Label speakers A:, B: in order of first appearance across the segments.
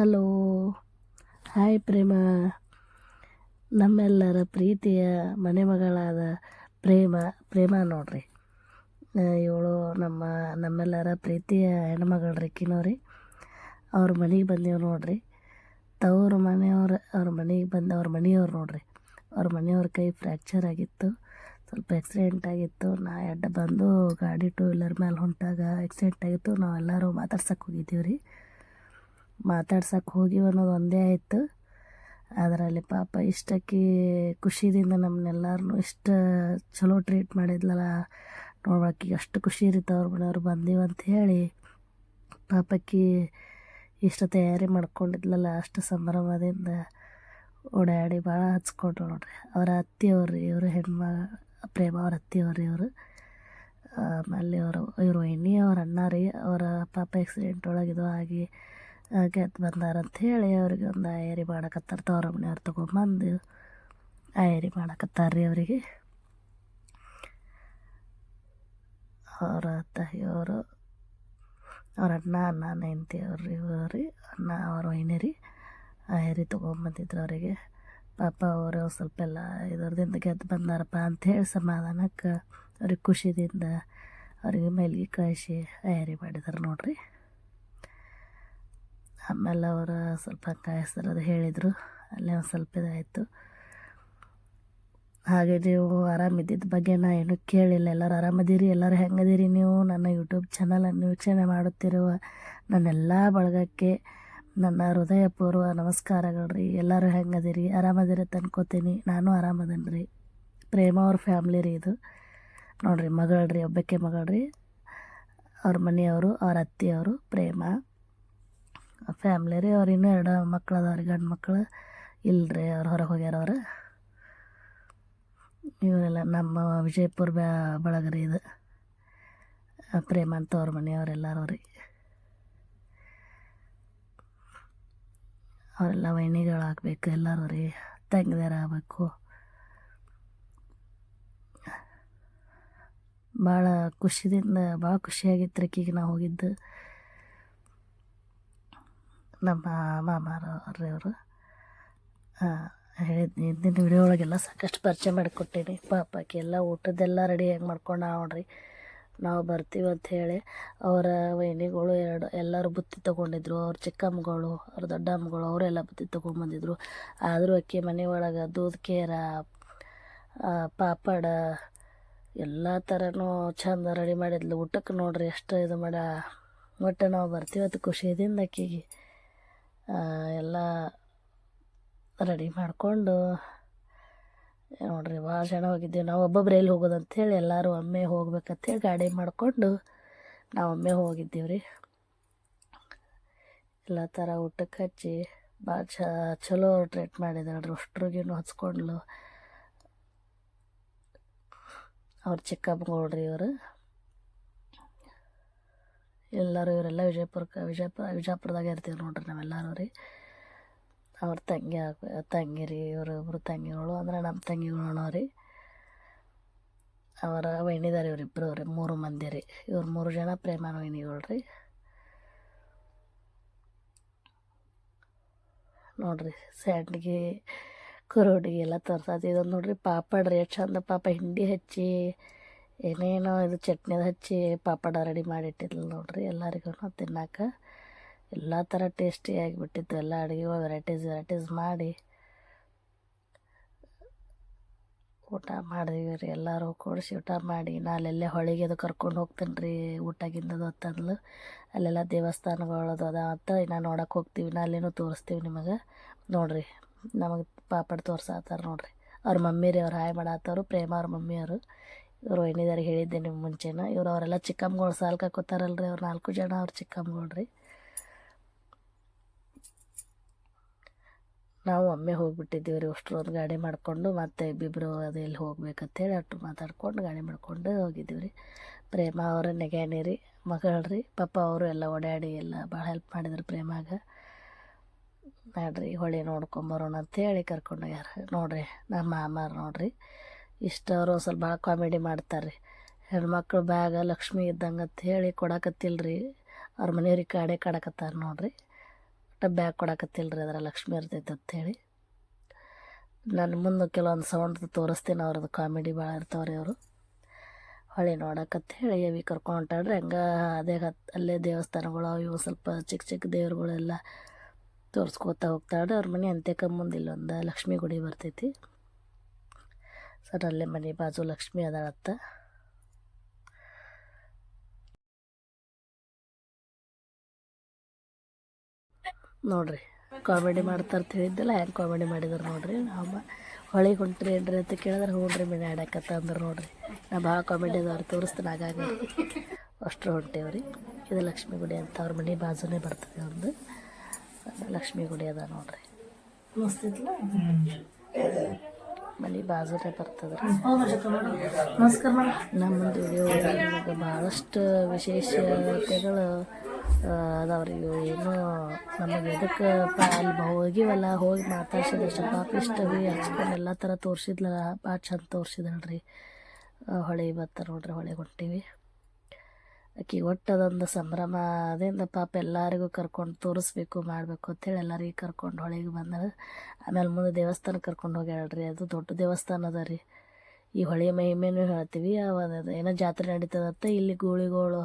A: Hello. Hi ಪ್ರೇಮ. ನಮ್ಮೆಲ್ಲರ ಪ್ರೀತಿಯ ಮನೆ ಮಗಳಾದ ಪ್ರೇಮ ಪ್ರೇಮ ನೋಡ್ರಿ. ಇವಳು ನಮ್ಮ, ನಮ್ಮೆಲ್ಲರ ಪ್ರೀತಿಯ ಹೆಣ್ಮಗಳು ರೀ ಕಿನೋರಿ. ಅವ್ರ ಮನೆಗೆ ಬಂದೇವು ನೋಡ್ರಿ. ತವ್ರ ಮನೆಯವ್ರ, ಅವ್ರ ಮನೆಗೆ ಬಂದು, ಅವ್ರ ಮನೆಯವ್ರು ನೋಡ್ರಿ. ಅವ್ರ ಮನೆಯವ್ರ ಕೈ ಫ್ರ್ಯಾಕ್ಚರ್ ಆಗಿತ್ತು, ಸ್ವಲ್ಪ ಆಕ್ಸಿಡೆಂಟ್ ಆಗಿತ್ತು. ನಾ ಎಡ್ಡ ಬಂದು ಗಾಡಿ ಟೂ ವೀಲರ್ ಮೇಲೆ ಹೊಂಟಾಗ ಆಕ್ಸಿಡೆಂಟ್ ಆಗಿತ್ತು. ನಾವೆಲ್ಲರೂ ಮಾತಾಡ್ಸಕ್ಕೆ ಹೋಗಿದ್ದೀವಿ ರೀ ಮಾತಾಡ್ಸಕ್ಕೆ ಹೋಗಿ ಅನ್ನೋದು ಒಂದೇ ಆಯಿತು. ಅದರಲ್ಲಿ ಪಾಪ ಇಷ್ಟಕ್ಕೆ ಖುಷಿದಿಂದ ನಮ್ಮನ್ನೆಲ್ಲರನ್ನೂ ಇಷ್ಟು ಚಲೋ ಟ್ರೀಟ್ ಮಾಡಿದ್ಲಲ್ಲ ನೋಡೋಕೆ ಅಷ್ಟು ಖುಷಿ ಇರುತ್ತೆ ಅವ್ರ ಮನೆಯವ್ರು ಬಂದೀವಿ ಅಂತ ಹೇಳಿ ಪಾಪಕ್ಕೆ ಇಷ್ಟು ತಯಾರಿ ಮಾಡ್ಕೊಂಡಿದ್ಲಲ್ಲ ಅಷ್ಟು ಸಂಭ್ರಮದಿಂದ ಓಡಾಡಿ ಭಾಳ ಹಚ್ಕೊಂಡ್ರು ನೋಡ್ರಿ. ಅವರ ಅತ್ತಿಯವ್ರು, ಇವರು ಹೆಣ್ಮ ಪ್ರೇಮ ಅವ್ರ ಅತ್ತಿಯವ್ರು ಇವರು. ಆಮೇಲೆ ಅವರು ಇವರು ಎಣ್ಣೆ ಅವ್ರ ಅಣ್ಣ ರೀ, ಅವರ ಪಾಪ ಆಕ್ಸಿಡೆಂಟ್ ಒಳಗೆ ಇದು ಆಗಿ ಗೆದ್ದು ಬಂದಾರಂತ ಹೇಳಿ ಅವ್ರಿಗೆ ಒಂದು ಆಯರಿ ಮಾಡಕತ್ತಾರ ತವ್ರ ಮನೆಯವ್ರು ತೊಗೊಂಬಂದು ಆಯರಿ ಮಾಡಕತ್ತಾರ ರೀ ಅವರಿಗೆ. ಅವರ ತಾಯಿಯವರು ಅವ್ರ ಅಣ್ಣ ಅಣ್ಣ, ಹೆಂಡ್ತಿ ಅವ್ರಿ ರೀ, ಅಣ್ಣ ಅವ್ರ ವೈನಿ ರೀ ಆಯರಿ ತೊಗೊಂಬಂದಿದ್ರು ಅವರಿಗೆ. ಪಾಪ ಅವರು ಸ್ವಲ್ಪ ಎಲ್ಲ ಇದರದಿಂದ ಗೆದ್ದು ಬಂದಾರಪ್ಪ ಅಂಥೇಳಿ ಸಮಾಧಾನಕ್ಕೆ ಅವ್ರಿಗೆ ಖುಷಿದಿಂದ ಅವರಿಗೆ ಮೈಲಿಗೆ ಕಳಿಸಿ ಆಯರಿ ಮಾಡಿದಾರೆ ನೋಡ್ರಿ. ಆಮೇಲೆ ಅವರು ಸ್ವಲ್ಪ ಕಾಯಿಸ್ತಿರೋದು ಹೇಳಿದರು. ಅಲ್ಲೇ ಒಂದು ಸ್ವಲ್ಪ ಇದಾಯಿತು. ಹಾಗೆ ನೀವು ಆರಾಮಿದ್ದಿದ್ದ ಬಗ್ಗೆ ನಾ ಏನು ಕೇಳಿಲ್ಲ. ಎಲ್ಲರೂ ಆರಾಮದಿರಿ, ಎಲ್ಲರೂ ಹೆಂಗದಿರಿ? ನೀವು ನನ್ನ ಯೂಟ್ಯೂಬ್ ಚಾನಲನ್ನು ವೀಕ್ಷಣೆ ಮಾಡುತ್ತಿರುವ ನನ್ನೆಲ್ಲ ಬಳಗಕ್ಕೆ ನನ್ನ ಹೃದಯಪೂರ್ವ ನಮಸ್ಕಾರಗಳು ರೀ ಎಲ್ಲರೂ ಹೆಂಗದಿರಿ, ಆರಾಮದಿರಿ ಅನ್ಕೋತೀನಿ. ನಾನು ಆರಾಮದೇನಿ ರೀ ಪ್ರೇಮ ಅವ್ರ ಫ್ಯಾಮ್ಲಿ ರೀ ಇದು. ನೋಡಿರಿ ಮಗಳು ರೀ ಒಬ್ಬಕ್ಕೆ ಮಗಳು ರೀ ಅವ್ರ ಮನೆಯವರು, ಅವ್ರ ಅತ್ತೆಯವರು ಪ್ರೇಮ. ಫ್ಯಾಮ್ಲಿ ರೀ, ಅವ್ರು ಇನ್ನೂ ಎರಡು ಮಕ್ಳು ಅದಾವ್ರಿ ಗಂಡು ಮಕ್ಕಳು ಇಲ್ಲರಿ ಅವ್ರು ಹೊರಗೆ ಹೋಗ್ಯಾರ ಅವ್ರು. ಇವರೆಲ್ಲ ನಮ್ಮ ವಿಜಯಪುರ ಬ್ಯಾ ಬಳಗ ರೀ ಇದು. ಪ್ರೇಮ ಅಂತ ಅವ್ರ ಮನೆಯವರೆಲ್ಲರೂ ರೀ. ಅವರೆಲ್ಲ ವೈನಿಗಳಾಗಬೇಕು, ಎಲ್ಲರೂ ರೀ. ತಂಗಿದಾರ ಆಗಬೇಕು. ಭಾಳ ಖುಷಿದಿಂದ, ಭಾಳ ಖುಷಿಯಾಗಿತ್ತು ರೀ ನಾವು ಹೋಗಿದ್ದು. ನಮ್ಮ ಮಾಮಾರವ್ರಿ ಅವರು ಹೇಳಿದ್ನಿ ಹಿಂದಿನ ವಿಡಿಯೋ ಒಳಗೆಲ್ಲ ಸಾಕಷ್ಟು ಪರಿಚಯ ಮಾಡಿಕೊಟ್ಟೀನಿ. ಪಾಪಕ್ಕೆ ಎಲ್ಲ ಊಟದ್ದೆಲ್ಲ ರೆಡಿ ಹೆಂಗೆ ಮಾಡ್ಕೊಂಡು ನೋಡ್ರಿ, ನಾವು ಬರ್ತೀವಿ ಅಂತ ಹೇಳಿ ಅವರ ವೈನಿಗಳು ಎರಡು, ಎಲ್ಲರೂ ಬುತ್ತಿ ತೊಗೊಂಡಿದ್ರು. ಅವ್ರ ಚಿಕ್ಕಮ್ಮಗಳು, ಅವ್ರ ದೊಡ್ಡಮ್ಮಗಳು, ಅವರೆಲ್ಲ ಬುತ್ತಿ ತೊಗೊಂಬಂದಿದ್ರು ಆದರೂ ಅಕ್ಕಿ ಒಳಗೆ ದೂದ್, ಕೇರ ಪಾಪಡ ಎಲ್ಲ ಥರನೂ ಚಂದ ರೆಡಿ ಮಾಡಿದ್ಲು. ಊಟಕ್ಕೆ ನೋಡ್ರಿ ಎಷ್ಟು ಇದು ಮಾಡ, ಒಟ್ಟು ನಾವು ಬರ್ತೀವಿ ಅದು ಖುಷಿಯಿಂದ ಅಕ್ಕಿಗೆ ಎಲ್ಲ ರೆಡಿ ಮಾಡಿಕೊಂಡು ನೋಡ್ರಿ ಭಾಳ ಜನ ಹೋಗಿದ್ದೇವೆ. ನಾವು ಒಬ್ಬೊಬ್ರು ಎಲ್ಲಿ ಹೋಗೋದು ಅಂಥೇಳಿ ಎಲ್ಲರೂ ಒಮ್ಮೆ ಹೋಗ್ಬೇಕಂತೇಳಿ ಗಾಡಿ ಮಾಡಿಕೊಂಡು ನಾವು ಒಮ್ಮೆ ಹೋಗಿದ್ದೀವಿ ರೀ. ಎಲ್ಲ ಥರ ಊಟಕ್ಕೆ ಹಚ್ಚಿ ಭಾಳ ಚ, ಚಲೋ ಟ್ರೀಟ್ ಮಾಡಿದಾಳ್ರಿ ಅಷ್ಟ್ರಿಗೇನು ಹಚ್ಕೊಂಡ್ಲು. ಅವ್ರು ಚಿಕ್ಕಪ್ಪ ನೋಡ್ರಿ ಇವರು. ಎಲ್ಲರೂ ಇವರೆಲ್ಲ ವಿಜಯಪುರಕ್ಕೆ ವಿಜಯಪುರ ವಿಜಯಪುರದಾಗ ಇರ್ತೀವಿ ನೋಡ್ರಿ ನಾವೆಲ್ಲರೂ ರೀ. ಅವ್ರ ತಂಗಿ ಹಾಕ ತಂಗಿ ರೀ, ಇವರು ಇಬ್ಬರು ತಂಗಿಗಳು, ಅಂದ್ರೆ ನಮ್ಮ ತಂಗಿಗಳು ರೀ. ಅವರ ವೈನಿದಾರ ಇವರಿಬ್ಬರು ರೀ, ಮೂರು ಮಂದಿ ರೀ. ಇವ್ರು ಮೂರು ಜನ ಪ್ರೇಮಾನ ವೈಣಿಗಳು ರೀ. ನೋಡ್ರಿ, ಸ್ಯಾಂಡ್ಗಿ, ಕುರುಡಿಗೆ ಎಲ್ಲ ತೋರ್ಸೋದು ಇದೊಂದು ನೋಡ್ರಿ ಎಷ್ಟು ಚಂದ ಪಾಪ ಹಿಂಡಿ ಹಚ್ಚಿ. ಏನೇನೋ ಇದು ಚಟ್ನಿದು ಹಚ್ಚಿ ಪಾಪಡ ರೆಡಿ ಮಾಡಿಟ್ಟಿದ್ಲು ನೋಡ್ರಿ ಎಲ್ಲರಿಗೂ ತಿನ್ನಕ್ಕೆ ಎಲ್ಲ ಥರ ಟೇಸ್ಟಿ ಆಗಿಬಿಟ್ಟಿತ್ತು. ಎಲ್ಲ ಅಡುಗೆ ವೆರೈಟೀಸ್ ವೆರೈಟೀಸ್ ಮಾಡಿ ಊಟ ಮಾಡಿದ್ವಿ ರೀ. ಎಲ್ಲರೂ ಕೂಡಿಸಿ ಊಟ ಮಾಡಿ. ನಾ ಅಲ್ಲೆಲ್ಲೇ ಹೊಳಿಗೆ ಅದು ಕರ್ಕೊಂಡು ಹೋಗ್ತೀನಿ ರೀ ಊಟಗಿಂದದು ಅಂತಂದ್ಲು ಅಲ್ಲೆಲ್ಲ ದೇವಸ್ಥಾನಗಳದು ಅದ ಅಂತ ಇನ್ನು ನೋಡಕ್ಕೆ ಹೋಗ್ತೀವಿ. ನಾ ಅಲ್ಲೇನೂ ತೋರಿಸ್ತೀವಿ ನಿಮಗೆ. ನೋಡಿರಿ ನಮಗೆ ಪಾಪಡ್ ತೋರ್ಸಾತಾರೆ ನೋಡಿರಿ. ಅವ್ರ ಮಮ್ಮಿ ರೀ, ಅವ್ರು ಹಾಯ್ ಮಾಡಾತ್ತವ್ರು ಪ್ರೇಮ ಅವ್ರ ಮಮ್ಮಿಯವರು ಇವರು ವೈನಿದಾರಿಗೆ ಹೇಳಿದ್ದೆ ನಿಮ್ಮ ಮುಂಚೆನ. ಇವ್ರು ಅವರೆಲ್ಲ ಚಿಕ್ಕಮ್ಮಗಳು ಸಾಲ್ಕ ಕಾಕೋತಾರಲ್ರಿ ಅವ್ರು ನಾಲ್ಕು ಜನ ಅವ್ರು ಚಿಕ್ಕಮ್ಮಗಳ್ರಿ. ನಾವು ಒಮ್ಮೆ ಹೋಗ್ಬಿಟ್ಟಿದ್ದೀವಿ ರೀ ಗಾಡಿ ಮಾಡಿಕೊಂಡು ಮತ್ತೆ ಇಬ್ಬಿಬ್ಬರು ಅದು ಎಲ್ಲಿ ಹೋಗ್ಬೇಕಂತೇಳಿ ಅಷ್ಟು ಮಾತಾಡ್ಕೊಂಡು ಗಾಡಿ ಮಾಡ್ಕೊಂಡು ಹೋಗಿದ್ದೀವಿ ಪ್ರೇಮ ಅವರು ನೆಗ್ಯಾನಿ ರೀ ಮಗಳು ರೀ ಪಾಪ ಅವರು ಎಲ್ಲ ಓಡಾಡಿ ಎಲ್ಲ ಭಾಳ ಹೆಲ್ಪ್ ಮಾಡಿದ್ರು ಪ್ರೇಮಾಗ. ನೋಡ್ರಿ, ಹೊಳೆ ನೋಡ್ಕೊಂಬರೋಣ ಕರ್ಕೊಂಡು ಹೋಗ್ಯಾರ. ನೋಡ್ರಿ, ನಮ್ಮ ಮಾಮಾರು ನೋಡ್ರಿ. ಇಷ್ಟು ಅವರು ಸ್ವಲ್ಪ ಭಾಳ ಕಾಮಿಡಿ ಮಾಡ್ತಾರೆ ಹೆಣ್ಮಕ್ಳು ಬ್ಯಾಗ ಲಕ್ಷ್ಮಿ ಇದ್ದಂಗೆ ಅಂತ ಹೇಳಿ ಕೊಡಕತ್ತಿಲ್ಲ ರೀ ಅವ್ರ ಮನೆಯವ್ರಿಗೆ ಕಾಡೆ ಕಾಡಕತ್ತಾರೆ ನೋಡ್ರಿ. ಒಟ್ಟು ಬ್ಯಾಗ್ ಕೊಡಕತ್ತಿಲ್ರಿ ಅದರ ಲಕ್ಷ್ಮಿ ಇರ್ತೈತೆ ಅಂಥೇಳಿ ನಾನು ಮುಂದೆ ಕೆಲವೊಂದು ಸೌಂಡ್ ತೋರಿಸ್ತೀನಿ ಅವ್ರದ್ದು ಕಾಮಿಡಿ ಭಾಳ ಇರ್ತಾವ್ರಿ ಅವರು. ಹೊಳೆ ನೋಡಕತ್ತ ಹೇಳಿ ಅವಿ ಕರ್ಕೊಂಡು ಹೊಂಟಾಡ್ರಿ ಹಂಗೆ ಅದೇ ಹತ್ ಅಲ್ಲೇ ದೇವಸ್ಥಾನಗಳು ಅವು ಇವು ಸ್ವಲ್ಪ ಚಿಕ್ಕ ಚಿಕ್ಕ ದೇವ್ರುಗಳೆಲ್ಲ ತೋರಿಸ್ಕೋತಾ ಹೋಗ್ತಾಳ್ರಿ. ಅವ್ರ ಮನೆ ಅಂತ್ಯಕ್ಕೆ ಮುಂದೆ ಇಲ್ಲೊಂದು ಲಕ್ಷ್ಮಿ ಗುಡಿ ಬರ್ತೈತಿ. ಸರ್ ಅಲ್ಲೇ ಮನೆ ಬಾಜು ಲಕ್ಷ್ಮಿ ಅದಾಳತ್ತ ನೋಡ್ರಿ ಕಾಮಿಡಿ ಮಾಡ್ತಾರೆ ಅಂತ ಹೇಳಿದ್ದೆಲ್ಲ ಹೆಂಗೆ ಕಾಮಿಡಿ ಮಾಡಿದ್ರು ನೋಡ್ರಿ. ಅಮ್ಮ ಹೊಳಿಗೆ ಹೊಂಟ್ರಿ ಏನ್ರಿ ಅಂತ ಕೇಳಿದ್ರೆ ಹ್ಞೂ ಮನೆ ಆಡಕತ್ತ ಅಂದ್ರೆ ನೋಡ್ರಿ. ನಾ ಭಾಳ ಕಾಮಿಡಿ ಅದಾವ್ರು ತೋರಿಸ್ತೀನಿ ಆಗಾಗ ಅಷ್ಟು ಹೊಂಟೇವ್ರಿ. ಇದು ಲಕ್ಷ್ಮಿ ಗುಡಿ ಅಂತ ಅವ್ರ ಮನೆ ಬಾಜುನೇ ಬರ್ತದೆ ಒಂದು. ಲಕ್ಷ್ಮಿ ಗುಡಿ ಅದ ನೋಡ್ರಿ. ಬಾಜುನೇ ಬರ್ತದೆ ನಮಸ್ಕಾರ ನಮ್ಮ ನಿಮಗೆ ಭಾಳಷ್ಟು ವಿಶೇಷತೆಗಳು ಅದಾವ್ರಿ. ಇವು ಏನೋ ನಮಗೆ ಎದಕ್ಕೆ ಅಲ್ಲಿ ಹೋಗಿವಲ್ಲ ಹೋಗಿ ಮಾತಾಡ್ಸಿದ್ರೆ ಪಾಪ ರೀ ಹಚ್ಕೊಂಡು ಎಲ್ಲ ಥರ ತೋರಿಸಿದ್ಲ ಭಾಳ ಚಂದ ತೋರಿಸಿದಳ್ರಿ ಹೊಳೆ ಬತ್ತ ನೋಡ್ರಿ ಹೊಳೆ ಹೊಂಟೀವಿ. ಆಕಿ ಸಂಭ್ರಮ, ಅದಿಂದ ಪಾಪ ಎಲ್ಲರಿಗೂ ಕರ್ಕೊಂಡು ತೋರಿಸ್ಬೇಕು, ಮಾಡಬೇಕು ಅಂತೇಳಿ ಎಲ್ಲರಿಗೆ ಕರ್ಕೊಂಡು ಹೊಳೆಗೆ ಬಂದಳು. ಆಮೇಲೆ ಮುಂದೆ ದೇವಸ್ಥಾನ ಕರ್ಕೊಂಡು ಹೋಗ್ಯಾಳ್ರಿ, ಅದು ದೊಡ್ಡ ದೇವಸ್ಥಾನ ಅದ ರೀ. ಈ ಹೊಳೆ ಮಹಿಮೆನೂ ಹೇಳ್ತೀವಿ, ಅವಾಗ ಏನೋ ಜಾತ್ರೆ ನಡೀತದಂತ ಇಲ್ಲಿ ಗೂಳಿಗಳು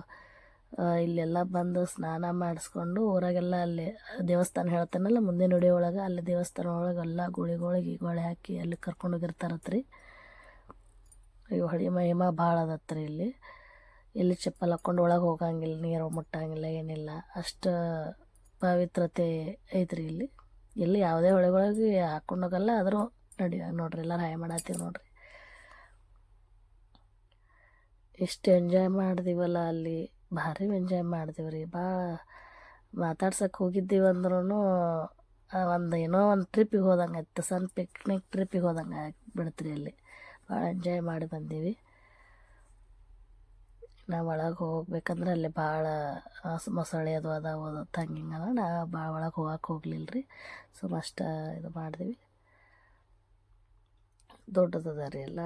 A: ಇಲ್ಲೆಲ್ಲ ಬಂದು ಸ್ನಾನ ಮಾಡಿಸ್ಕೊಂಡು ಊರಾಗೆಲ್ಲ ಅಲ್ಲಿ ದೇವಸ್ಥಾನ ಹೇಳ್ತಾನಲ್ಲ, ಮುಂದೆ ನುಡಿ ಒಳಗೆ, ಅಲ್ಲಿ ದೇವಸ್ಥಾನ ಒಳಗೆ ಎಲ್ಲ ಗುಳಿಗಳಿಗೆ ಗೋಳೆ ಹಾಕಿ ಅಲ್ಲಿ ಕರ್ಕೊಂಡು ಹೋಗಿರ್ತಾರತ್ರಿ. ಈ ಹೊಳೆ ಮಹಿಮಾ ಭಾಳ ಅದತ್ರಿ ಇಲ್ಲಿ. ಎಲ್ಲಿ ಚಪ್ಪಲ್ ಹಾಕೊಂಡು ಒಳಗೆ ಹೋಗಂಗಿಲ್ಲ, ನೀರು ಮುಟ್ಟಂಗಿಲ್ಲ, ಏನಿಲ್ಲ. ಅಷ್ಟು ಪವಿತ್ರತೆ ಐತ್ರಿ ಇಲ್ಲಿ. ಎಲ್ಲಿ ಯಾವುದೇ ಹೊಳೆಗಳಿಗೆ ಹಾಕೊಂಡು ಹೋಗಲ್ಲ ಆದರೂ ನಡಿ, ನೋಡ್ರಿ, ಎಲ್ಲರೂ ಹಾಯ್ ಮಾಡತ್ತೀವಿ ನೋಡ್ರಿ. ಎಷ್ಟು ಎಂಜಾಯ್ ಮಾಡಿದೀವಲ್ಲ ಅಲ್ಲಿ. ಭಾರಿ ಎಂಜಾಯ್ ಮಾಡಿದೀವ್ರಿ. ಭಾಳ ಮಾತಾಡ್ಸಕ್ಕೆ ಹೋಗಿದ್ದೀವಿ ಅಂದ್ರೂ ಒಂದು ಏನೋ ಒಂದು ಟ್ರಿಪ್ಪಿಗೆ ಹೋದಂಗೆ ಆಯ್ತು. ಸಣ್ಣ ಪಿಕ್ನಿಕ್ ಟ್ರಿಪ್ಪಿಗೆ ಹೋದಂಗೆ ಬಿಡ್ತ್ರಿ ಅಲ್ಲಿ. ಭಾಳ ಎಂಜಾಯ್ ಮಾಡಿ ಬಂದೀವಿ. ನಾವು ಒಳಗೆ ಹೋಗ್ಬೇಕಂದ್ರೆ ಅಲ್ಲಿ ಭಾಳ ಮೊಸಳೆ ಅದು ಅದಾವ ಅದು ತಂಗಿಂಗದ ನಾ ಭಾಳ ಒಳಗೆ ಹೋಗಕ್ಕೆ ಹೋಗ್ಲಿಲ್ಲ ರೀ ಸುಮ್ಮ ಅಷ್ಟು ಇದು ಮಾಡಿದ್ವಿ. ದೊಡ್ಡದದ ರೀ ಎಲ್ಲ.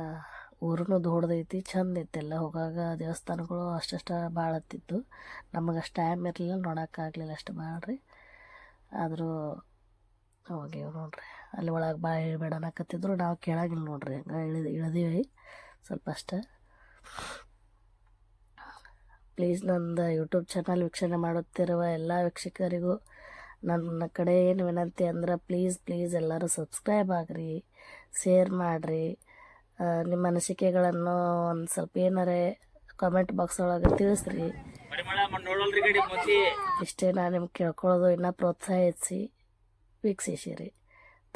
A: ಊರೂ ದೊಡ್ಡದೈತಿ, ಚಂದ ಇತ್ತೆಲ್ಲ ಹೋಗಾಗ ದೇವಸ್ಥಾನಗಳು ಅಷ್ಟಷ್ಟು ಭಾಳ ಹತ್ತಿತ್ತು ನಮಗೆ ಅಷ್ಟು ಟೈಮ್ ಇರಲಿಲ್ಲ ನೋಡೋಕ್ಕಾಗಲಿಲ್ಲ ಅಷ್ಟು ಭಾಳ ರೀ ಆದರೂ ಹೋಗೇವು ನೋಡ್ರಿ. ಅಲ್ಲಿ ಒಳಗೆ ಭಾಳ ಹೇಳಬೇಡ ಅನ್ನಕತ್ತಿದ್ರು. ನಾವು ಕೇಳಾಗಿಲ್ಲ ನೋಡ್ರಿ. ಹಂಗೆ ಇಳಿದು, ಇಳ್ದೀವಿ. ಸ್ವಲ್ಪ ಅಷ್ಟೇ. ಪ್ಲೀಸ್ ನಂದು ಯೂಟ್ಯೂಬ್ ಚಾನಲ್ ವೀಕ್ಷಣೆ ಮಾಡುತ್ತಿರುವ ಎಲ್ಲ ವೀಕ್ಷಕರಿಗೂ ನನ್ನ ಕಡೆ ಏನು ವಿನಂತಿ ಅಂದ್ರೆ ಪ್ಲೀಸ್ ಪ್ಲೀಸ್ ಎಲ್ಲರೂ ಸಬ್ಸ್ಕ್ರೈಬ್ ಆಗ್ರಿ, ಶೇರ್ ಮಾಡಿರಿ. ನಿಮ್ಮ ಅನಿಸಿಕೆಗಳನ್ನು ಒಂದು ಸ್ವಲ್ಪ ಏನಾರೇ ಕಾಮೆಂಟ್ ಬಾಕ್ಸ್ ಒಳಗೆ ತಿಳಿಸ್ರಿ. ಇಷ್ಟೇ ನಾನು ನಿಮ್ಗೆ ಕೇಳ್ಕೊಳ್ಳೋದು ಇನ್ನೂ ಪ್ರೋತ್ಸಾಹಿಸಿ, ವೀಕ್ಷಿಸಿರಿ.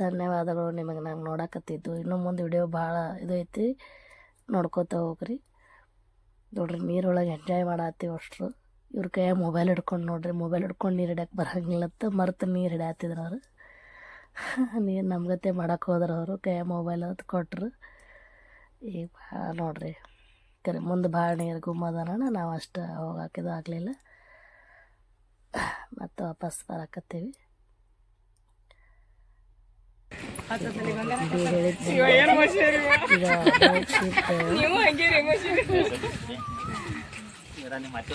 A: ಧನ್ಯವಾದಗಳು. ನಿಮಗೆ ನಂಗೆ ನೋಡಕತ್ತಿದ್ದು. ಇನ್ನು ಮುಂದೆ ವಿಡಿಯೋ ಭಾಳ ಇದು ಐತಿ. ನೋಡ್ಕೋತ ಹೋಗ್ರಿ. ನೋಡ್ರಿ, ನೀರೊಳಗೆ ಎಂಜಾಯ್ ಮಾಡತ್ತೀವಿ ಅಷ್ಟರು. ಇವ್ರ ಕೈಯಾಗ ಮೊಬೈಲ್ ಹಿಡ್ಕೊಂಡು ನೋಡ್ರಿ ಮೊಬೈಲ್ ಹಿಡ್ಕೊಂಡು ನೀರು ಹಿಡ್ಯಕ್ಕೆ ಬರಂಗಿಲ್ಲತ್ತ ಮರ್ತು ನೀರು ಹಿಡ್ಯಾತಿದ್ರು ಅವರು. ನೀರು ನಮ್ಗತೆ ಮಾಡಕ್ಕೆ ಹೋದ್ರೆ ಅವರು, ಕೈಯಾಗ ಮೊಬೈಲ್ ಅದು ಕೊಟ್ರು. ಈಗ ಭಾಳ ನೋಡ್ರಿ, ಕರೆ ಮುಂದೆ ಭಾಳ ನೀರು ಗುಮ್ಮದನ ನಾವು ಅಷ್ಟು ಹೋಗಾಕಿದು ಆಗಲಿಲ್ಲ. ಮತ್ತು ವಾಪಸ್ ಬರಾಕತ್ತೀವಿ ಇದು ಹೇಳಿದ್ದೆ. ಈಗ ಅಮೋಘ ಶೀಟ್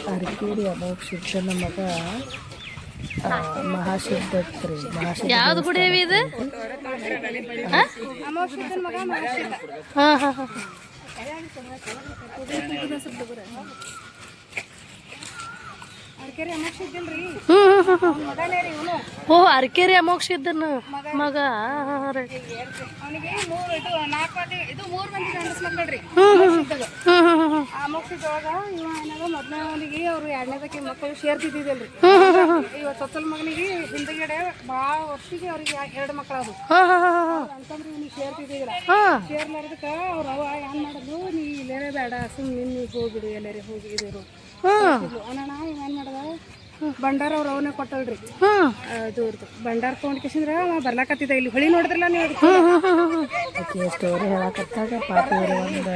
A: ಅರಕೇರಿ ಅಮೋಕ್ ಶಿಕ್ಷಣ ಮಗ ಆ, ಮಹಾಶಿವದತ್ರಿ ಮಹಾಶಿವ
B: ಯಾವ್ದು ಗುಡಿ ಅವಿ ಇದು? ಹಾ ಹಾ ಹಾ. ಓ ಅರ್ಕೇರಿ ಅಮೋಕ್ಷ ಇದ್ದನ ಮಗ
C: ಮೊದಲನೇವನಿಗೆ ಅವ್ರು ಎರಡನೇದಕ್ಕೆ ಮಕ್ಕಳು ಸೇರ್ತಿದ್ದಿದ್ದಲ್ರಿ ಇವತ್ತು ಸೊತ್ತಲ್ ಮಗನಿಗೆ ಹಿಂದಗಡೆ ಭಾಳ ವರ್ಷಿಗೆ ಅವ್ರಿಗೆ ಎರಡು ಮಕ್ಕಳು ಅದು ಅಂತಂದ್ರೆ ಇವ್ನಿಗೆ ಶೇರ್ ಸೇರ್ಲಾರ್ದಕ್ಕ ಅವ್ರು ಅವ ಏನ್ ಮಾಡೋದು ನೀ ಇಲ್ಲೇ ಬೇಡ ಸುಮ್ಮನೆ ನೀವು ಹೋಗಿಡು ಎಲ್ಲರೇ ಹೋಗಿ ಭಂಡಾರ ಅವ್ರ ಅವನೇ ಕೊಟ್ಟಲ್ರಿ. ಅದು ಇರ್ತು ಭಂಡಾರ ತೊಗೊಂಡ್ಕೇಸಿಂದ್ರ ಅವ ಬರ್ಲಾಕತ್ತಿದ್ದ. ಇಲ್ಲಿ ಹೊಳಿ ನೋಡಿದ್ರಲ್ಲ ನೀವು ಅದಕ್ಕೆ.
A: ಸ್ಟೋರಿ ಹೇಳಕತ್ತಾಗ ಪಾಪ ಇವರು ಒಂದು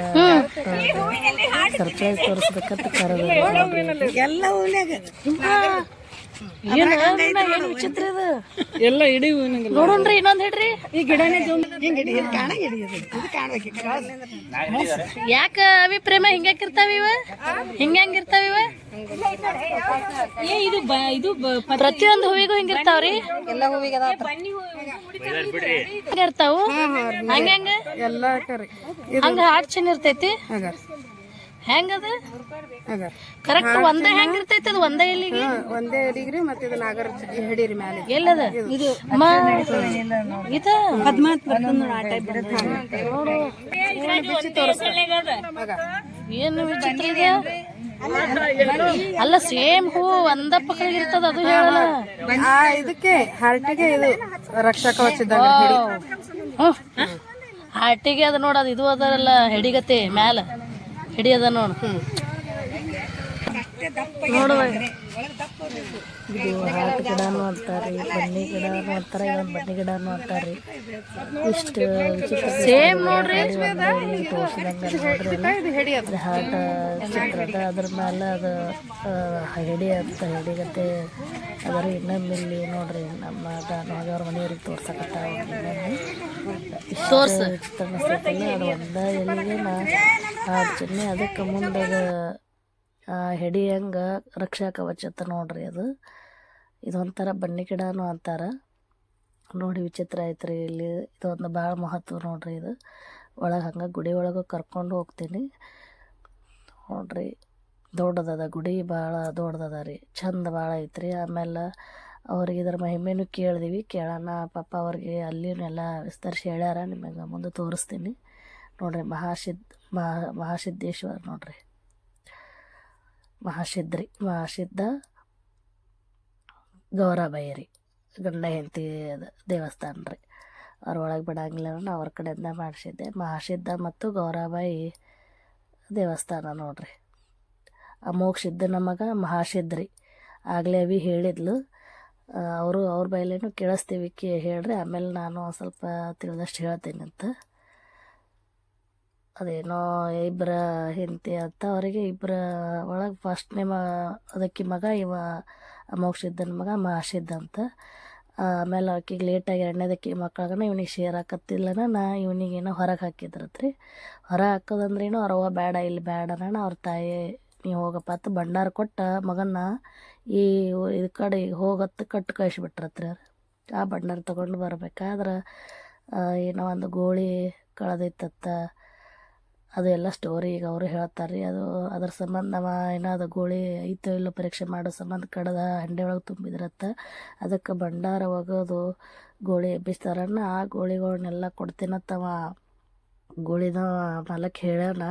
A: ಸರ್ಪ್ರೈಸ್ ತೋರಿಸ್ಬೇಕಂತ ಕರೆದ್ರು
C: ಎಲ್ಲ ಹೂನ್ಯಾಗ
B: ಏನ್ ಏನ್ ವಿಚಿತ್ರ ಇದು?
C: ಎಲ್ಲ ಇಡೀ
B: ನೋಡೋಣ್ರಿ ಇನ್ನೊಂದು ಹಿಡ್ರಿ
C: ಈ ಗಿಡನೇ
B: ಯಾಕ ಅವಿ ಪ್ರೇಮ ಹಿಂಗ್ಯಾಕಿರ್ತಾವ ಇವ? ಹಿಂಗ್ಯಾಂಗಿರ್ತಾವ ಇವ?
C: ಏ ಇದು ಇದು
B: ಪ್ರತಿಯೊಂದು ಹೂವಿಗೂ ಹಿಂಗಿರ್ತಾವ್ರಿ
C: ಎಲ್ಲ ಹೂವಿಗೆ ಅದಾವ
B: ಹಂಗ ಹಂಗ
C: ಎಲ್ಲ ಕರಿ
B: ಹಂಗ ಹಾಟ್ ಚೆನ್ನ ಇರ್ತೈತಿ? ಹೆಂಗದ? ಕರೆಕ್ಟ್ ಒಂದೇ ಇರ್ತೈತೆ ಅದು ಒಂದೇ ಇಲ್ಲಿಗೆ
C: ಒಂದೇ ಎಲಿಗ್ರಿ ಮತ್ತೆ ಇದು ನಾಗರ ಹಿಡೀರಿ ಮ್ಯಾಲೆ
B: ಎಲ್ಲದ? ಇದು ಇದ ಏನು ವಿಚಿತ್ರ ಇದೆ? ಅಲ್ಲ ಸೇಮ್ ಹೂ ಒಂದ ಪಕ್ಕದಾಗ ಇರ್ತದ ಅದು ಹೇಳಲ್ಲ.
C: ಆ ಇದಕ್ಕೆ ಹಾರ್ಟಿಗೆ ಇದು ರಕ್ಷಾ ಕವಚ ಇದ್ದಂಗ ಹಿಡಿ.
B: ಹ್ಮ್. ಹಾಟಿಗೆ ಅದ ನೋಡೋದು ಇದು ಅದರಲ್ಲ ಹೆಡಿಗತೆ ಮ್ಯಾಲ. ಹಿಡಿ ಅದ ನೋಡು ನೋಡುವ.
A: ಇದು ಹಾಟ್ ಗಿಡನೂ ಅಂತಾರೆ ಬನ್ನಿ ಗಿಡನೂ ಅಂತಾರೆ ಇದೊಂದು ಬನ್ನಿ ಗಿಡನೂ ಅಂತಾರೆ ಇಷ್ಟು
B: ಸೇಮ್ ನೋಡ್ರಿ
A: ತೋರಿಸಿದಂಗೆ ನೋಡ್ರಿ
C: ಹಿಡಿ
A: ಹಾಟ್ ಚಿತ್ರದ ಅದ್ರ ಮೇಲೆ ಅದು ಹೆಡಿ ಅಂತ ಹೆಡಿಗತ್ತೆ ಅದರ ಇನ್ನೊಮ್ಮೆ ಇಲ್ಲಿ ನೋಡ್ರಿ ನಮ್ಮ ಮನೆಯವ್ರ ಮನೆಯವ್ರಿಗೆ ತೋರ್ಸಕತ್ತಾವ
B: ತೋರ್ಸ
A: ಅದು ಒಂದ ಎಲ್ಲಿಗೆ ನಾ ಆ ಚಿನ್ನೆ ಅದಕ್ಕೆ ಮುಂದೆ ಅದು ಹೆಡಿ ಹೆಂಗೆ ರಕ್ಷಾ ಕವಚ ನೋಡ್ರಿ ಅದು. ಇದೊಂಥರ ಬನ್ನಿ ಗಿಡನೂ ಅಂತಾರ. ನೋಡಿ ವಿಚಿತ್ರ ಐತ್ರಿ ಇಲ್ಲಿ. ಇದೊಂದು ಭಾಳ ಮಹತ್ವ ನೋಡ್ರಿ ಇದು. ಒಳಗೆ ಹಂಗೆ ಗುಡಿ ಒಳಗೆ ಕರ್ಕೊಂಡು ಹೋಗ್ತೀನಿ. ನೋಡ್ರಿ, ದೊಡ್ಡದದ ಗುಡಿ ಭಾಳ ದೊಡ್ಡದದ ರೀ. ಚಂದ ಭಾಳ ಐತ್ರಿ. ಆಮೇಲೆ ಅವ್ರಿಗೆ ಇದ್ರ ಮಹಿಮೆನೂ ಕೇಳಿದೀವಿ. ಕೇಳೋಣ, ಪಾಪ ಅವ್ರಿಗೆ ಅಲ್ಲಿನೆಲ್ಲ ವಿಸ್ತರಿಸಿ ಹೇಳ್ಯಾರ. ನಿಮಗೆ ಮುಂದೆ ತೋರಿಸ್ತೀನಿ. ನೋಡ್ರಿ, ಮಹಾಶಿದ್, ಮಹಾ, ಮಹಾಸಿದ್ದೇಶ್ವರ ನೋಡ್ರಿ. ಮಹಾಸಿದ್ರಿ ಮಹಾಶಿದ್ಧ ಗೌರಬಾಯಿ ರೀ ಗಂಡ ಹೆಂಡತಿ ದೇವಸ್ಥಾನ ರೀ. ಅವ್ರ ಒಳಗೆ ಬಿಡಂಗಿಲ್ಲ ನಾನು ಅವ್ರ ಕಡೆಯಿಂದ ಮಾಡಿಸಿದ್ದೆ. ಮಹಾಶಿದ್ಧ ಮತ್ತು ಗೌರಬಾಯಿ ದೇವಸ್ಥಾನ ನೋಡ್ರಿ. ಆ ಮೋಕ್ಷಿದ್ದನ ಮಗ ಮಹಾಶಿದ್ರಿ ಆಗಲೇ ಅವಿ ಹೇಳಿದ್ಲು. ಅವರು ಅವ್ರ ಬೈಲೇನು ಕೇಳಿಸ್ತೀವಿ ಕೇ, ಹೇಳ್ರಿ. ಆಮೇಲೆ ನಾನು ಸ್ವಲ್ಪ ತಿಳಿದಷ್ಟು ಹೇಳ್ತೀನಿ ಅಂತ ಅದೇನೋ ಇಬ್ಬರ ಹೆಂಡತಿ ಅಂತ ಅವರಿಗೆ ಇಬ್ಬರ ಒಳಗೆ ಫಸ್ಟ್ನೇ ಮ ಅದಕ್ಕೆ ಮಗ, ಇವ ಅಮೋಕ್ಷಿದ್ದನ ಮಗ ಮಹಾಸಿದ್ಧ ಅಂತ. ಆಮೇಲೆ ಆಕಿಗೆ ಲೇಟಾಗಿ ಎರಡನೇದಕ್ಕೆ ಮಕ್ಕಳಾಗನ ಇವನಿಗೆ ಶೇರ್ ಹಾಕತ್ತಿಲ್ಲನ, ನಾ ಏನೋ ಹೊರಗೆ ಹಾಕಿದ್ರತ್ರಿ. ಹೊರ ಹಾಕೋದಂದ್ರೇನು ಅವ್ರ ಅವ್ವ ಬೇಡ, ಇಲ್ಲಿ ಬೇಡ ಅಣ್ಣ ಅವ್ರ ತಾಯಿ ನೀವು ಹೋಗಪ್ಪ ಅಂತ ಭಂಡಾರ ಕೊಟ್ಟ ಮಗನ್ನ ಈ ಇದ ಕಡೆ ಹೋಗತ್ತ ಕಟ್ಟು ಕಳಿಸ್ಬಿಟ್ರತ್ರಿ ಅವ್ರು. ಆ ಭಂಡಾರ ತೊಗೊಂಡು ಬರ್ಬೇಕಾದ್ರೆ ಏನೋ ಒಂದು ಗೋಳಿ ಕಳೆದಿತ್ತತ್ತ ಅದು ಎಲ್ಲ ಸ್ಟೋರಿ ಈಗ ಅವರು ಹೇಳ್ತಾರೆ ರೀ ಅದು ಅದ್ರ ಸಂಬಂಧ ನಾವು ಏನೋ ಗೋಳಿ ಐತೋ ಇಲ್ಲೋ ಪರೀಕ್ಷೆ ಮಾಡೋ ಸಂಬಂಧ ಕಡದ ಹಂಡೆ ಒಳಗೆ ತುಂಬಿದ್ರತ್ತ. ಅದಕ್ಕೆ ಭಂಡಾರ ಒಗೋದು ಗೋಳಿ ಎಬ್ಬಿಸ್ತಾರಣ್ಣ. ಆ ಗೋಳಿಗಳನ್ನೆಲ್ಲ ಕೊಡ್ತೀನತ್ತವ ಗೋಳಿನ ಮಾಲಕ್ ಹೇಳ್ಯಾನ.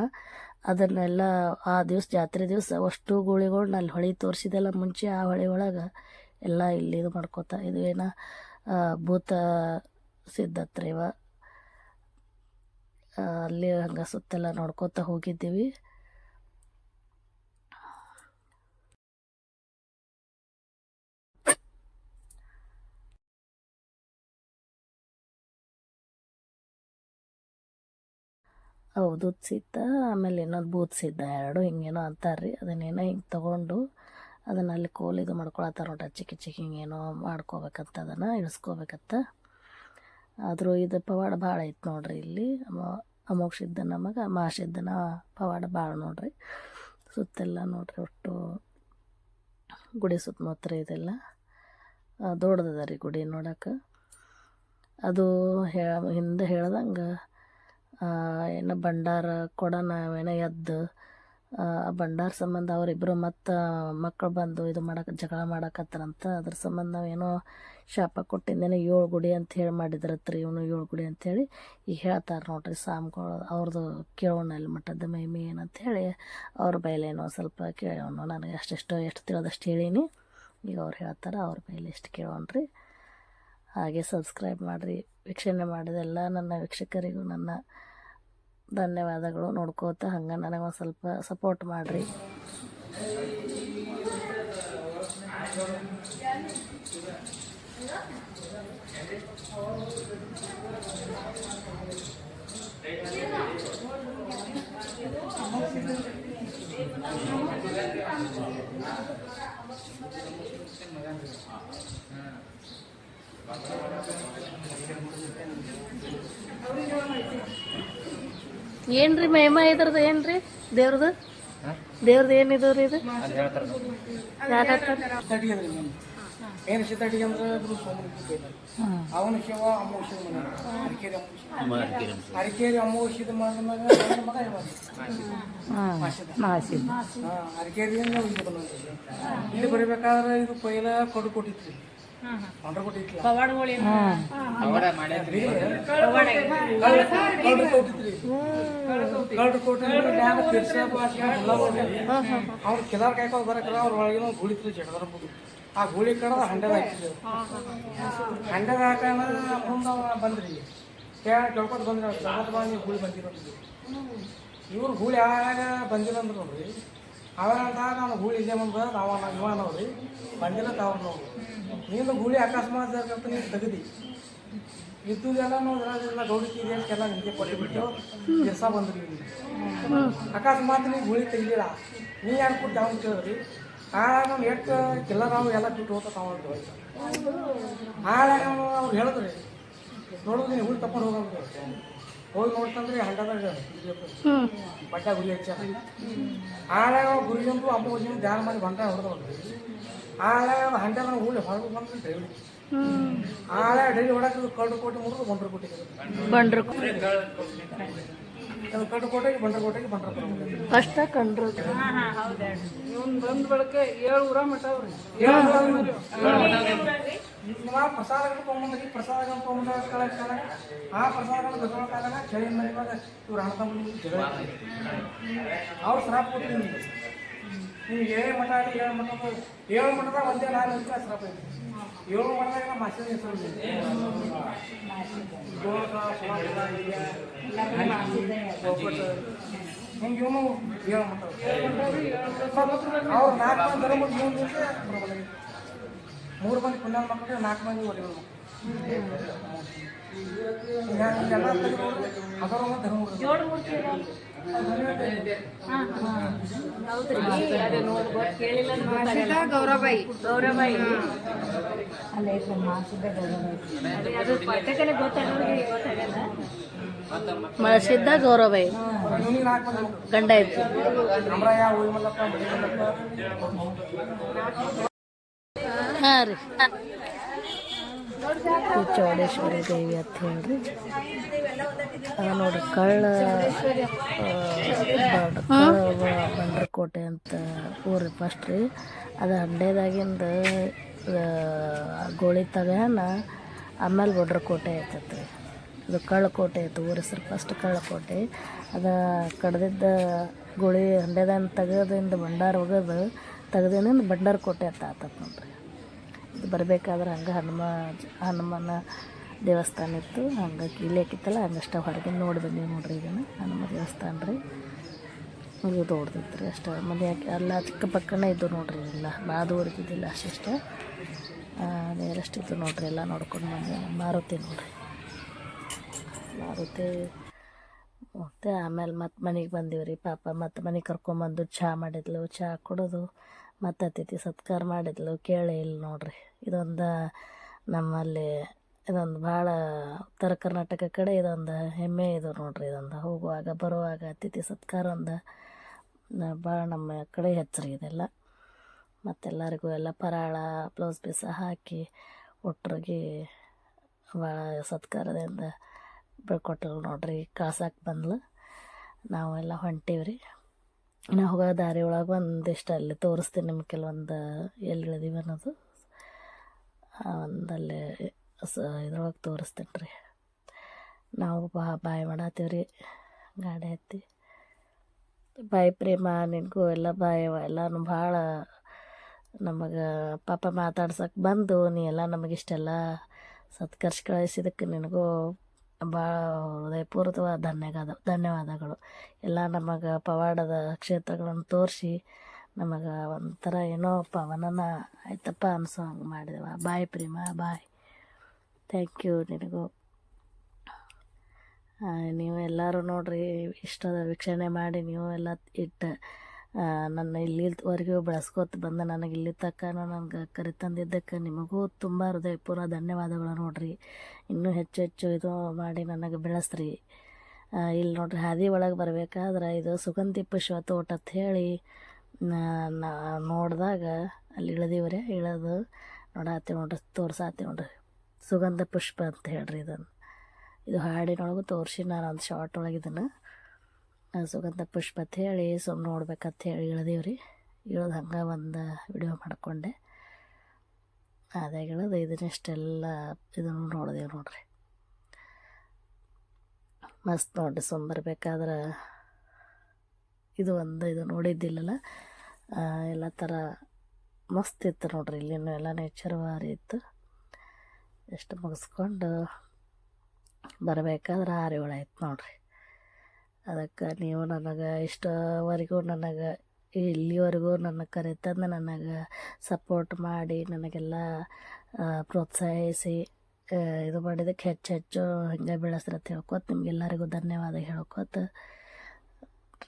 A: ಅದನ್ನೆಲ್ಲ ಆ ದಿವ್ಸ ಜಾತ್ರೆ ದಿವಸ ಅಷ್ಟು ಗೋಳಿಗಳನ್ನ ಅಲ್ಲಿ ಹೊಳಿ ತೋರಿಸಿದೆಲ್ಲ ಮುಂಚೆ ಆ ಹೊಳಿ ಒಳಗೆ ಎಲ್ಲ ಇಲ್ಲಿ ಇದು ಮಾಡ್ಕೋತ ಇದು ಏನ ಭೂತ ಸಿದ್ಧತ್ರಿ ಇವ ಆ, ಅಲ್ಲಿ ಹಂಗೆ ಸುತ್ತೆಲ್ಲ ನೋಡ್ಕೋತ ಹೋಗಿದ್ದೀವಿ. ಹೌದು ಸಿದ್ಧ ಆಮೇಲೆ ಇನ್ನೊಂದು ಬೂತ್ ಸಿದ್ಧ ಎರಡು ಹಿಂಗೇನೋ ಅಂತಾರ್ರಿ. ಅದನ್ನೇನೋ ಹಿಂಗೆ ತೊಗೊಂಡು ಅದನ್ನು ಅಲ್ಲಿ ಕೋಲ್ ಇದು ಮಾಡ್ಕೊಳತ್ತಾರ ನೋಡ್ರಿ. ಚಿಕ್ಕ ಚಿಕ್ಕ ಹಿಂಗೇನೋ ಮಾಡ್ಕೋಬೇಕಂತ ಅದನ್ನು ಇಳಿಸ್ಕೋಬೇಕಂತ. ಆದರೂ ಇದು ಪವಾಡ ಭಾಳ ಐತೆ ನೋಡ್ರಿ ಇಲ್ಲಿ. ಅಮ ನಮಗೆ ಮಗ ಮಹಾಸಿದ್ದನ ಪವಾಡ ಭಾಳ ನೋಡ್ರಿ. ಸುತ್ತೆಲ್ಲ ನೋಡ್ರಿ ಒಟ್ಟು ಗುಡಿ ಸುತ್ತಮುತ್ತ ಇದೆಲ್ಲ. ದೊಡ್ಡದದ ರೀ ಗುಡಿ ನೋಡೋಕೆ. ಅದು ಹೇ ಹಿಂದೆ ಹೇಳ್ದಂಗೆ ಏನು ಭಂಡಾರ ಕೊಡೋಣ ಏನೋ ಎದ್ದು, ಆ, ಭಂಡಾರ ಸಂಬಂಧ ಅವರಿಬ್ಬರು ಮತ್ತು ಮಕ್ಕಳು ಬಂದು ಇದು ಮಾಡಕ್ಕೆ ಜಗಳ ಮಾಡಕತ್ತಾರಂತ. ಅದ್ರ ಸಂಬಂಧ ನಾವೇನೋ ಶಾಪ ಕೊಟ್ಟಿದ್ದೇನೆ, ಏಳು ಗುಡಿ ಅಂತ ಹೇಳಿ ಮಾಡಿದ್ರತ್ರಿ ಇವನು, ಏಳು ಗುಡಿ ಅಂಥೇಳಿ ಈಗ ಹೇಳ್ತಾರೆ ನೋಡ್ರಿ ಸಾಮ್ಗಳು ಅವ್ರದ್ದು ಕೇಳೋಣ ಅಲ್ಲಿ ಮಠದ ಮಹಿಮೆ ಏನಂತ ಹೇಳಿ, ಅವ್ರ ಬೈಲೇನೋ ಸ್ವಲ್ಪ ಕೇಳೋಣ ನನಗೆ ಅಷ್ಟೆಷ್ಟು, ಎಷ್ಟು ತಿಳಿದಷ್ಟು ಹೇಳೀನಿ. ಈಗ ಅವ್ರು ಹೇಳ್ತಾರೆ, ಅವ್ರ ಬೈಲಿ ಎಷ್ಟು ಕೇಳೋಣ್ರಿ. ಹಾಗೆ ಸಬ್ಸ್ಕ್ರೈಬ್ ಮಾಡಿರಿ. ವೀಕ್ಷಣೆ ಮಾಡಿದೆಲ್ಲ ನನ್ನ ವೀಕ್ಷಕರಿಗೂ ನನ್ನ ಧನ್ಯವಾದಗಳು. ನೋಡ್ಕೋತ ಹಂಗೆ ನನಗೆ ಒಂದು ಸ್ವಲ್ಪ ಸಪೋರ್ಟ್ ಮಾಡಿರಿ. ಏನ್ರಿ ಮಹಿಮಾ ಇದ್ರದ್ದು ಏನ್ರಿ? ದೇವ್ರದ್ದು? ದೇವ್ರದ್ದು ಏನಿದ್ರಿ ಇದು?
D: ಏನು ಸಿದ್ಧಾಟಿಗೆ ಅಂದ್ರೆ ಅದು ಸೋಮನಿಗೆ ಅವನ ಶಿವ ಅಮೋಷ ಅರಿಕೇರಿ ಅಮೋಷ ಅರಿಕೇರಿ ಅಮೋಷದ ಮಾಡಿದಾಗ ಅವನ ಮಗ ಅರಿಕೇರಿಯಿಂದ ಇಲ್ಲಿ ಬಂದಿದ್ದೆ? ಇಲ್ಲಿ ಬರಬೇಕಾದ್ರೆ ಇದು ಪೈಲ ಕೊಡು ಕೊಟ್ಟಿತ್ತು ಆರ್ಡರ್ ಕೊಟ್ಟಿತ್ತು ಕಳ್ರು ಕೊಟ್ಟಿತ್ರಿ ಕಳ್ರು ಕೊಟ್ಟಿದ್ರು ಮ್ಯಾಗ ತಿರ್ಸ ಭಾಷೆ ಅವ್ರು ಕಿಲಾರ್ ಕಾಯ್ಕೊಂಡು ಬರಕಲ್ಲ ಅವ್ರ ಒಳಗಿನ ಗುಳಿತ್ರಿ ಜಡದರ ಆ ಗುಳಿ ಕಡದ ಹಂಡದ ಹಾಕಿದ್ದೆವು ಹಂಡದ ಹಾಕೋಣ ಮುಂದೆ ಬಂದ್ರಿ. ಕೇಳ ಕೇಳ್ಕೊತ ಬಂದ್ರಿ ಕೇಳ್ಕೊತ ಬಂದು ಗುಳಿ ಬಂದಿರೋದು. ಇವ್ರು ಗೂಳಿ ಯಾವಾಗ ಬಂದಿಲ್ಲ ಅಂದ್ರೆ ನೋಡ್ರಿ. ಅವಾಗ ಅಂದಾಗ ನಾನು ಗೂಳಿ ಇಲ್ಲೇ ಮುಂದೆ ಅವ ಇವ ನೋಡ್ರಿ. ಬಂದಿಲ್ಲ ತಾವ ನೋಡ್ರಿ. ನೀನು ಗೂಳಿ ಅಕಸ್ಮಾತ್ ಅಂತ ನೀನು ತೆಗ್ದಿ. ಇದ್ದುದೆಲ್ಲ ನೋಡ್ರಲ್ಲ ಗೌಡಿಕೆ ಇದೆ ಅಂತೆಲ್ಲ ನಿಮಗೆ ಕೊಟ್ಟಿಬಿಟ್ಟು ಬಿಟ್ಟು ದಿವಸ ಬಂದ್ರಿ ಅಕಸ್ಮಾತ್ ನೀವು ಗೂಳಿ ತೆಗಿಲಿಲ್ಲ ನೀ ಯಾರು ಕೊಟ್ಟು ಅವ್ನು ಕೇಳಿದ್ರಿ ಆಳಾಗ ಅವ್ನು ಎಷ್ಟು ಕಿಲ್ಲರ್ ನಾವು ಎಲ್ಲ ಬಿಟ್ಟು ಹೋಗ್ತಾ ತಾವು ಆಳಾಗ ಅವನು ಅವ್ರು ಹೇಳಿದ್ರಿ. ನೋಡಿದ್ರೆ ನೀವು ಹುಳಿ ತಕೊಂಡು ಹೋಗಂತ ಹೋಗಿ ನೋಡ್ತಂದ್ರೆ ಹಂಡದಾಗ ಬಟ್ಟ ಗುರಿ ಹಚ್ಚಾರ ಗುರಿ ಗುರಿಗಂತೂ ಅಮ್ಮ ಹೋಗಿ ಧ್ಯಾನ ಮಾಡಿ ಬಂಟ ಹೊಡೆದವ್ರಿ ಆಳಾಗ ಹಂಡದಾಗ ಹುಳಿ ಹೊರಗೆ ಬಂದ್ರೆ ಡೈಲಿ ಆಳ ಡೈಲಿ ಹೊಡಕ್ಕೆ ಕಳ್ಳು ಕೋಟಿ ಮುರಿದು ಬಂಡ್ರ ಕೋಟೆಗೆ
A: ಬಂಡ್ರು
D: ಅದು ಕಳ್ಳು ಕೋಟೆಗೆ ಬಂಡ್ರ ಕೋಟೆಗೆ ಬಂಡ್ರ ಕೋಟೆಗೆ
A: ಊರ ಕಂಡ್ರು.
D: ನಿಮ್ಮ ಪ್ರಸಾದಗಳು ತೊಗೊಂಬಂದ್ರಿ ಪ್ರಸಾದಗಳು ತೊಗೊಂಬಂದ ಕಳ ಕಳ ಆ ಪ್ರಸಾದಗಳು ಬಸವಳ ಕಾಲಾಗ ಚಳಿ ಮನೆವಾಗ ಇವ್ರು ಅಣ್ಣ ಅವ್ರು ಕೊಡ್ತೀನಿ ನಿಮಗೆ. ನೀವು ಏಳು ಮಠ ಆಗಲಿ ಏಳು ಮಠ ಏಳು ಮಠದಾಗ ಒಂದೇ ನಾನು ಶ್ರಾಪ ಐತಿ ಏಳು ಮಠದಾಗ ಮಾಸಿದ ಹೆಸರು. ಹಿಂಗೆ ಇವನು ಏಳು ಮಠ. ಅವ್ರು ನಾಲ್ಕು ಮಂದಿ ಧರ್ಮ ಮೂರು ದಿವಸ ಮೂರು ಮಂದಿ ಪುಣ್ಯ ಮಕ್ಕಳು, ನಾಲ್ಕು ಮಂದಿ ಒಡೆಗಳು ಎಲ್ಲ ಅದರ ಧರ್ಮ
E: ಮಾಸಿದ ಗೌರವಬಾಯಿ ಗೌರವಬಾಯಿ
A: ಮಳಸಿದ್ದ ಗೌರವೈ.
D: ಇವನಿಗೆ ನಾಲ್ಕು ಮಂದಿ ಮಕ್ಕಳು
A: ಗಂಡ ಐತಿ
D: ಅಮರಾಯ ಉಳಿ ಮಲ್ಲಪ್ಪ ಮಡಿ ಮಲ್ಲಪ್ಪ
A: ಹಾಂ. ರೀ. ಈ ಚೌಡೇಶ್ವರಿ ದೇವಿ ಅಂತ ಹೇಳ್ರಿ. ಅದ ನೋಡ್ರಿ ಕಳ್ಳ ಬಂಡ್ರಕೋಟೆ ಅಂತ ಊರಿ ಫಸ್ಟ್ ರೀ. ಅದು ಹಂಡೆದಾಗಿಂದ ಗೋಳಿ ತಗನ ಆಮೇಲೆ ಬಂಡ್ರಕೋಟೆ ಕೋಟೆ ರೀ ಅದು ಕಳ್ಳಕೋಟೆ ಆಯ್ತು ಊರ ಹೆಸರು ಫಸ್ಟ್ ಕಳ್ಳಕೋಟೆ. ಅದು ಕಡ್ದಿದ್ದ ಗೋಳಿ ಹಂಡೆದಾನ ತೆಗೆದಿಂದ ಭಂಡಾರ ಒಗದು ತೆಗ್ದಿನಿಂದ ಭಂಡಾರ ಕೋಟೆ ಅಂತ ಆತತ್ ನೋಡ್ರಿ. ಇದು ಬರಬೇಕಾದ್ರೆ ಹಂಗೆ ಹನುಮ ಹನುಮನ ದೇವಸ್ಥಾನ ಇತ್ತು ಹಂಗೆ ಕೀಲೇಕಿತ್ತಲ್ಲ ಹಂಗಷ್ಟ ಹೊರಗೆ ನೋಡಿ ಬಂದೀವಿ ನೋಡ್ರಿ ಇದನ್ನು. ಹನುಮ ದೇವಸ್ಥಾನ ರೀ. ಇದು ದೊಡ್ಡದಿತ್ತು ರೀ ಅಷ್ಟೇ. ಮನೆ ಯಾಕೆ ಎಲ್ಲ ಚಿಕ್ಕ ಪಕ್ಕನೇ ಇದ್ದು ನೋಡ್ರಿ ಎಲ್ಲ. ಭಾಳ ದೂರ ಇದ್ದಿದ್ದಿಲ್ಲ ಅಷ್ಟಿಷ್ಟ ಇತ್ತು ನೋಡ್ರಿ ಎಲ್ಲ ನೋಡ್ಕೊಂಡು ಬಂದೆ. ಮಾರುತಿ ನೋಡ್ರಿ. ಮಾರುತಿ. ಮತ್ತು ಆಮೇಲೆ ಮತ್ತೆ ಮನೆಗೆ ಬಂದೀವಿ ರೀ ಪಾಪ. ಮತ್ತು ಮನೆಗೆ ಕರ್ಕೊಂಬಂದು ಚಹಾ ಮಾಡಿದ್ಲು. ಚಹಾ ಕೊಡೋದು ಮತ್ತು ಅತಿಥಿ ಸತ್ಕಾರ ಮಾಡಿದ್ಲು. ಕೇಳಿ ಇಲ್ಲ ನೋಡ್ರಿ. ಇದೊಂದು ನಮ್ಮಲ್ಲಿ ಇದೊಂದು ಭಾಳ ಉತ್ತರ ಕರ್ನಾಟಕ ಕಡೆ ಇದೊಂದು ಹೆಮ್ಮೆ ಇದು ನೋಡ್ರಿ, ಇದೊಂದು ಹೋಗುವಾಗ, ಬರುವಾಗ, ಅತಿಥಿ ಸತ್ಕಾರ ಒಂದು ಭಾಳ ನಮ್ಮ ಕಡೆ ಹೆಚ್ಚರಿ ಇದೆಲ್ಲ ಮತ್ತೆಲ್ಲರಿಗೂ ಎಲ್ಲ ಪರಾಳ, ಬ್ಲೌಸ್ ಪೀಸ ಹಾಕಿ ಒಟ್ಟರಿಗೆ ಭಾಳ ಸತ್ಕಾರದಿಂದ ಬೆಳ್ಕೊಟ್ಟಳು ನೋಡ್ರಿ ಕಳ್ಸಕ್ಕೆ ಬಂದ್ಲು. ನಾವೆಲ್ಲ ಹೊಂಟೀವಿ ರೀ ನಾವು ಹೋಗೋ ದಾರಿ ಒಳಗೆ ಒಂದಿಷ್ಟು ಅಲ್ಲಿ ತೋರಿಸ್ತೀನಿ ನಿಮ್ಗೆ ಕೆಲವೊಂದು ಎಲ್ಲಿ ಇಳಿದೀವಿ ಅನ್ನೋದು. ಒಂದಲ್ಲಿ ಸ, ಇದ್ರೊಳಗೆ ತೋರಿಸ್ತೀನಿ ರೀ ನಾವು ಬಾ, ಬಾಯಿ ಮಾಡತ್ತೀವಿ ರೀ ಗಾಡಿ ಹತ್ತಿ. ಬಾಯಿ ಪ್ರೇಮ, ನಿನಗೂ ಎಲ್ಲ ಬಾಯಿ, ಎಲ್ಲನೂ ಭಾಳ ನಮಗೆ ಪಾಪ ಮಾತಾಡ್ಸಕ್ಕೆ ಬಂದು, ನೀ ಎಲ್ಲ ನಮಗಿಷ್ಟೆಲ್ಲ ಸತ್ಕರ್ಷ ಕಳಿಸಿದಕ್ಕೆ ನಿನಗೂ ಭಾಳ ಹೃದಯಪೂರ್ವಕವಾದ ಧನ್ಯವಾದ ಧನ್ಯವಾದಗಳು. ಎಲ್ಲ ನಮಗೆ ಪವಾಡದ ಕ್ಷೇತ್ರಗಳನ್ನು ತೋರಿಸಿ, ನಮಗೆ ಒಂಥರ ಏನೋ ಪವನನ ಆಯ್ತಪ್ಪ ಅನ್ಸೋ ಹಂಗೆ ಮಾಡಿದವ. ಬಾಯ್ ಪ್ರೇಮ, ಬಾಯ್. ಥ್ಯಾಂಕ್ ಯು ನಿನಗೂ. ನೀವು ಎಲ್ಲರೂ ನೋಡ್ರಿ, ಇಷ್ಟದ ವೀಕ್ಷಣೆ ಮಾಡಿ ನೀವು ಎಲ್ಲ ಇಟ್ಟು ನನ್ನ ಇಲ್ಲಿವರೆಗೂ ಬೆಳೆಸ್ಕೊತ ಬಂದ ನನಗೆ ಇಲ್ಲಿ ತಕ್ಕ ನನಗೆ ಕರೆ ತಂದಿದ್ದಕ್ಕೆ ನಿಮಗೂ ತುಂಬ ಹೃದಯಪೂರ್ವ ಧನ್ಯವಾದಗಳು ನೋಡ್ರಿ. ಇನ್ನೂ ಹೆಚ್ಚು ಹೆಚ್ಚು ಇದು ಮಾಡಿ ನನಗೆ ಬೆಳೆಸ್ರಿ. ಇಲ್ಲಿ ನೋಡ್ರಿ, ಹಾದಿ ಒಳಗೆ ಬರಬೇಕಾದ್ರೆ ಇದು ಸುಗಂಧಿ ಪುಷ್ಪ ತೋಟ ಅಂತ ಹೇಳಿ ನೋಡಿದಾಗ ಅಲ್ಲಿ ಇಳದಿವ್ರೆ, ಇಳದು ನೋಡತ್ತೀವಿ ನೋಡ್ರಿ ತೋರ್ಸಾತ್ತೀವಿ ನೋಡ್ರಿ. ಸುಗಂಧ ಪುಷ್ಪ ಅಂತ ಹೇಳ್ರಿ ಇದನ್ನು. ಇದು ಹಾಡಿನೊಳಗೂ ತೋರಿಸಿ ನಾನು ಒಂದು ಶಾರ್ಟ್ ಒಳಗೆ ಇದನ್ನು. ಸುಗಂಧ ಪುಷ್ಪ ಅಂತ ಹೇಳಿ ಸುಮ್ಮನೆ ನೋಡ್ಬೇಕಂತ ಹೇಳಿ ಇಳ್ದೀವ್ರಿ. ಇಳ್ದು ಹಂಗೆ ಒಂದು ವಿಡಿಯೋ ಮಾಡಿಕೊಂಡೆ. ಅದೇ ಇಳಿದು ಇದನ್ನಿಷ್ಟೆಲ್ಲ ಇದನ್ನು ನೋಡಿದೆವು ನೋಡ್ರಿ. ಮಸ್ತ್ ನೋಡ್ರಿ ಬೇಕಾದ್ರೆ. ಇದು ಒಂದು ಇದು ನೋಡಿದ್ದಿಲ್ಲಲ್ಲ? ಎಲ್ಲ ಥರ ಮಸ್ತ್ ಇತ್ತು ನೋಡ್ರಿ ಇಲ್ಲಿನೂ ಎಲ್ಲ ನೇಚರ್ ಭಾರಿ ಇತ್ತು. ಎಷ್ಟು ಮುಗಿಸ್ಕೊಂಡು ಬರಬೇಕಾದ್ರೆ ಆರು ಏಳು ಆಯ್ತು ನೋಡಿರಿ. ಅದಕ್ಕೆ ನೀವು ನನಗೆ ಇಷ್ಟವರೆಗೂ ನನಗೆ ಇಲ್ಲಿವರೆಗೂ ನನ್ನ ಕರೆತಂದು ನನಗೆ ಸಪೋರ್ಟ್ ಮಾಡಿ ನನಗೆಲ್ಲ ಪ್ರೋತ್ಸಾಹಿಸಿ ಇದು ಮಾಡಿದಕ್ಕೆ ಹೆಚ್ಚು ಹೆಚ್ಚು ಹಿಂಗೆ ಬೆಳೆಸ್ರತ್ತ ಹೇಳ್ಕೊತ ನಿಮಗೆಲ್ಲರಿಗೂ ಧನ್ಯವಾದ ಹೇಳ್ಕೊತ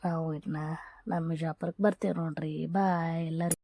A: ನಾವು ಇನ್ನು ನಮ್ಮ ಬಿಜಾಪುರಕ್ಕೆ ಬರ್ತೀವಿ ನೋಡ್ರಿ. ಬಾಯ್ ಎಲ್ಲರಿಗೂ.